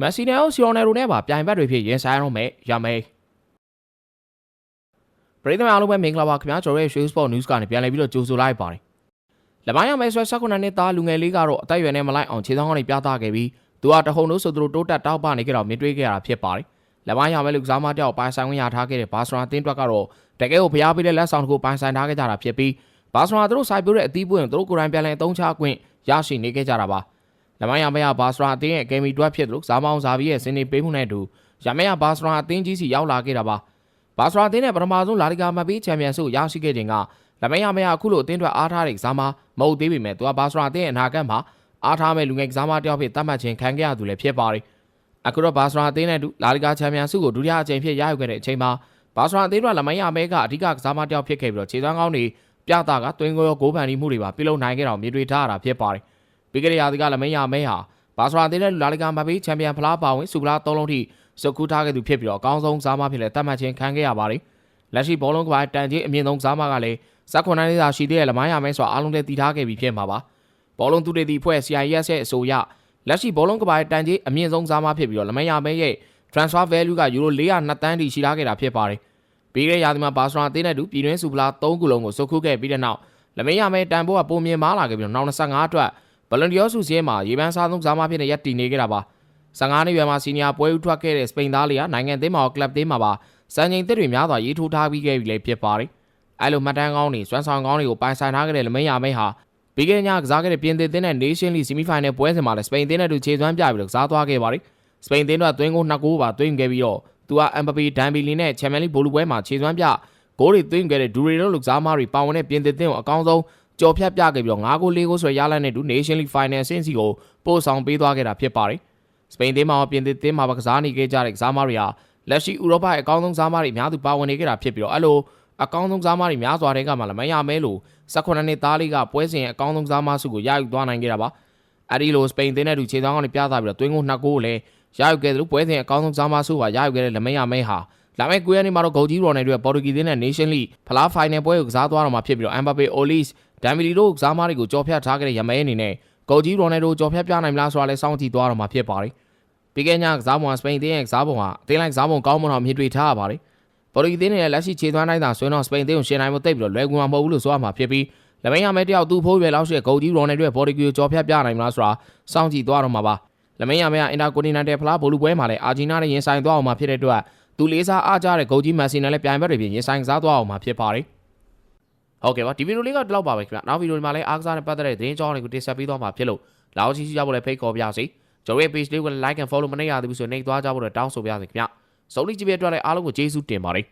မက်ဆီနယ်ကိုစီရိုနယ်ရိုနဲ့ပါပြိုင်ဘက်တွေဖြစ်ရင်ဆိုင်ရတော့မယ်ရမယ်ပရိသတ်များအားလုံးပဲမင်္ဂလာပါခင်ဗျာကျွန်တော်ရဲ့ Show Sport News ကနေပြန်လည်ပြီးတော့ကြိုဆိုလိုက်ပါတယ်လမိုင်းရမယ်ဆွဲ16နှစ်သားလူငယ်လေးကတော့အသက်အရွယ်နဲ့မလိုက်အောင်ခြေဆောင်ကနေပြသခဲ့ပြီးသူကတဟုန်လို့ဆိုသူတို့တိုးတက်တောက်ပနေကြတော့မြင်တွေ့ခဲ့ရတာဖြစ်ပါတယ်လမိုင်းရမယ်လူကစားမတယောက်ပိုင်ဆိုင်ဝင်ရထားခဲ့တဲ့ဘာစရာအသင်းတွက်ကတော့တကယ်ကိုဖျားပေးတဲ့လက်ဆောင်တစ်ခုပိုင်ဆိုင်ထားခဲ့ကြတာဖြစ်ပြီးဘာစရာသူတို့စိုက်ပျိုးတဲ့အသီးပွင့်သူတို့ကိုယ်တိုင်ပြန်လည်အသုံးချခွင့်ရရှိနေခဲ့ကြတာပါ လမိုင်းရမရဘာစရာအသင်းရဲ့အကယ်မီတွက်ဖြစ်တယ်လို့ဇာမောင်ဇာဗီရဲ့စင်နေပေးမှုနဲ့အတူရမရဘာစရာအသင်းကြီးစီရောက်လာခဲ့တာပါဘာစရာအသင်းနဲ့ပထမဆုံးလာလီဂါမတ်ပေးချန်ပီယံဆုရရှိခဲ့ခြင်းကလမိုင်းရမရအခုလိုအသင်းအတွက်အားထားတဲ့ကစားမမဟုတ်သေးပေမဲ့သူကဘာစရာအသင်းရဲ့အနာဂတ်မှာအားထားမဲ့လူငယ်ကစားမတစ်ယောက်ဖြစ်သတ်မှတ်ခြင်းခံခဲ့ရသူလည်းဖြစ်ပါတယ်အခုတော့ဘာစရာအသင်းနဲ့အတူလာလီဂါချန်ပီယံဆုကိုဒုတိယအကြိမ်ဖြစ်ရယူခဲ့တဲ့အချိန်မှာဘာစရာအသင်းကလမိုင်းရမဲကအဓိကကစားမတစ်ယောက်ဖြစ်ခဲ့ပြီးတော့ခြေသွမ်းကောင်းတွေပြတာကတွင်းကိုရောဂိုးပန်ဒီမှုတွေပါပြုလုပ်နိုင်ခဲ့တော့မြေတွေ့ထားရတာဖြစ်ပါတယ် ပြီးခဲ့တဲ့ရာသီကလမိုင်းရမဲဟာဘာစရာသေးတဲ့လာလီဂါမဘေးချန်ပီယံဖလားပါဝင်စူပလာ၃လုံးထိစုကူထားခဲ့သူဖြစ်ပြီးတော့အကောင်းဆုံးစားမဖြစ်တဲ့တတ်မှတ်ခြင်းခံခဲ့ရပါတယ်။လက်ရှိဘောလုံးကပါတန်ကြီးအမြင့်ဆုံးစားမကလည်းဇက်ခွန်နိုင်သာရှိသေးတဲ့လမိုင်းရမဲဆိုအားလုံးလည်းတည်ထားခဲ့ပြီးဖြစ်မှာပါ။ဘောလုံးသူတွေဒီဖွဲ့ CIS ရဲ့အဆိုအရလက်ရှိဘောလုံးကပါတန်ကြီးအမြင့်ဆုံးစားမဖြစ်ပြီးတော့လမိုင်းရမဲရဲ့ transfer value ကယူရို402တန်းထိရှိထားခဲ့တာဖြစ်ပါတယ်။ပြီးခဲ့တဲ့ရာသီမှာဘာစရာအသင်းနဲ့တူပြည်တွင်းစူပလာ၃ခုလုံးကိုစုခုခဲ့ပြီးတဲ့နောက်လမိုင်းရမဲတန်ဖိုးကပုံမြင်မာလာခဲ့ပြီးတော့နောက်25အတွက် ဗလန်ဒီယောစုစည်းမှာရေပန်းစားသုံးစားမဖြစ်တဲ့ရက်တည်နေခဲ့တာပါ15နှစ်ရွယ်မှာစီနီယာပွဲဥထွက်ခဲ့တဲ့စပိန်သားလေးကနိုင်ငံသင်းမှာကလပ်သင်းမှာပါစံချိန်သစ်တွေများစွာရေးထိုးထားပြီးခဲ့ပြီလေဖြစ်ပါတယ်အဲလိုမှတ်တမ်းကောင်းတွေစွမ်းဆောင်ကောင်းတွေကိုပိုင်ဆိုင်ထားခဲ့တဲ့လမင်းရမိတ်ဟာပြီးခဲ့တဲ့ညကစားခဲ့တဲ့ပြင်သစ်သင်းနဲ့ Nation League Semi-Final ပွဲစဉ်မှာလည်းစပိန်သင်းနဲ့တူခြေစွမ်းပြပြီးတော့ကစားသွားခဲ့ပါတယ်စပိန်သင်းတို့ကသွင်းကို2ဂိုးပါသွင်းခဲ့ပြီးတော့သူကအမ်ဘပေဒန်ဘီလီနဲ့ချန်ပီယံလိဘိုလူပွဲမှာခြေစွမ်းပြဂိုးတွေသွင်းခဲ့တဲ့ဒူရီတို့လူကစားမတွေပါဝင်တဲ့ပြင်သစ်သင်းကိုအကောင်းဆုံး ကြော်ဖြတ်ပြခဲ့ပြီးတော့9ဂိုး4ဂိုးဆိုရရလိုက်တဲ့ဒူ Nation League Final ဆင့်စီကိုပို့ဆောင်ပေးသွားခဲ့တာဖြစ်ပါတယ်။စပိန်သင်းမှာပြင်သစ်သင်းမှာကစားနေခဲ့ကြတဲ့ကစားမတွေဟာလက်ရှိဥရောပရဲ့အကောင်းဆုံးကစားမတွေအများသူပါဝင်နေခဲ့တာဖြစ်ပြီးတော့အဲ့လိုအကောင်းဆုံးကစားမတွေများစွာတဲ့ကမှလည်းမရမဲလို့18နှစ်သားလေးကပွဲစဉ်ရဲ့အကောင်းဆုံးကစားမစုကိုရယူသွားနိုင်ခဲ့တာပါ။အဲ့ဒီလိုစပိန်သင်းနဲ့တူခြေဆောင်ကနေပြသပြီးတော့တွင်းကို2ဂိုးကိုလည်းရယူခဲ့တယ်လို့ပွဲစဉ်အကောင်းဆုံးကစားမစုပါရယူခဲ့တဲ့လမင်းရမဲဟာ လာမယ့်9ရက်နေ့မှာတော့ဂိုဂျီရိုနယ်တို့ရဲ့ပေါ်တူဂီသင်းနဲ့ Nation League ဖလားဖိုင်နယ်ပွဲကိုကစားသွားတော့မှာဖြစ်ပြီးတော့ Mbappe, Olis, ဒမ်ဘီလီတို့ကစားမတွေကိုကြော်ဖြတ်ထားခဲ့တဲ့ရမဲအနေနဲ့ဂိုဂျီရိုနယ်တို့ကြော်ဖြတ်ပြနိုင်မလားဆိုတာလည်းစောင့်ကြည့်သွားတော့မှာဖြစ်ပါတယ်။ပြီးခဲ့ညကစားပုံကစပိန်သင်းရဲ့ကစားပုံဟာအသင်းလိုက်ကစားပုံကောင်းမွန်အောင်မြင်တွေ့ထားရပါတယ်။ပေါ်တူဂီသင်းရဲ့လက်ရှိခြေသွမ်းတိုင်းသာဆွေးတော့စပိန်သင်းကိုရှင်နိုင်မှုတိတ်ပြီးတော့လွယ်ကူမှာမဟုတ်ဘူးလို့ဆိုရမှာဖြစ်ပြီးလက်မင်းရမဲတယောက်သူ့ဖိုးရွယ်လောက်ရှိတဲ့ဂိုဂျီရိုနယ်တို့ရဲ့ပေါ်တူဂီကိုကြော်ဖြတ်ပြနိုင်မလားဆိုတာစောင့်ကြည့်သွားတော့မှာပါ။လက်မင်းရမဲကအင်တာကွန်တီနန်တယ်ဖလားဘိုလူပွဲမှာလည်းအာဂျီနာနဲ့ရင်ဆိုင်သွားအောင်မှာဖြစ်တဲ့အတွက် သူလေးစားအားကြတဲ့ဂိုဂျီမန်စီနဲ့လည်းပြိုင်ဘက်တွေပြင်ရင်ဆိုင်ကစားသွားအောင်မှာဖြစ်ပါတယ်ဟုတ်ကဲ့ပါဒီဗီဒီယိုလေးကဒီလောက်ပါပဲခင်ဗျနောက်ဗီဒီယိုဒီမှာလည်းအားကစားနဲ့ပတ်သက်တဲ့သတင်းကြောင်းတွေကိုတင်ဆက်ပေးသွားမှာဖြစ်လို့လာအောင်ချီချီကြဖို့လည်းဖိတ်ခေါ်ပါရစေကျွန်တော်ရဲ့ page လေးကို like and follow မနေရသေးဘူးဆိုရင်နှိပ်သွားကြဖို့တော့တောင်းဆိုပါရစေခင်ဗျစုံလီကြည့်ပြအတွက်လည်းအားလုံးကိုကျေးဇူးတင်ပါတယ်